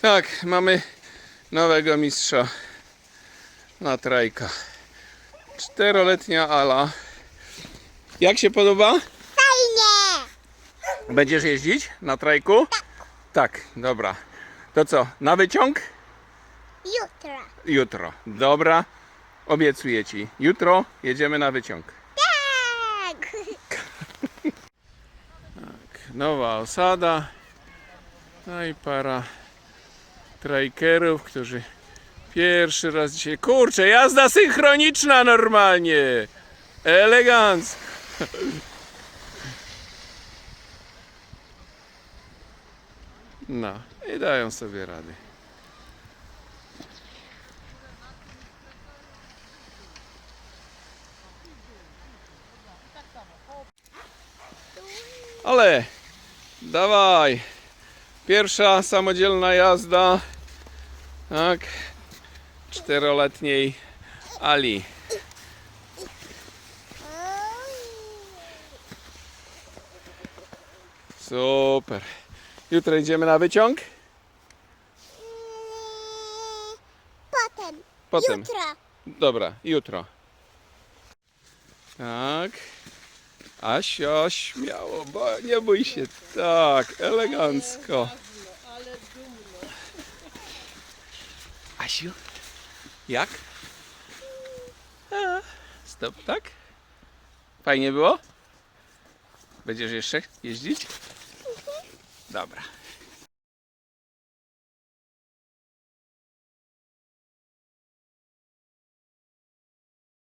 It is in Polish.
Tak, mamy nowego mistrza na trajka. Czteroletnia Ala. Jak się podoba? Fajnie! Będziesz jeździć na trajku? Tak. Tak, dobra. To co, na wyciąg? Jutro. Jutro. Dobra, obiecuję ci. Jutro jedziemy na wyciąg. Tak! Nowa osada. No i para trajkerów, którzy pierwszy raz dzisiaj. Kurczę, jazda synchroniczna normalnie. Elegancko. No i dają sobie rady. Ale dawaj. Pierwsza samodzielna jazda. Tak. Czteroletniej Ali. Super. Jutro idziemy na wyciąg? Potem. Potem. Jutro. Dobra, jutro. Tak. Asia, śmiało, bo nie bój się. Tak, elegancko. Asiu, jak? A, stop, tak? Fajnie było? Będziesz jeszcze jeździć? Dobra.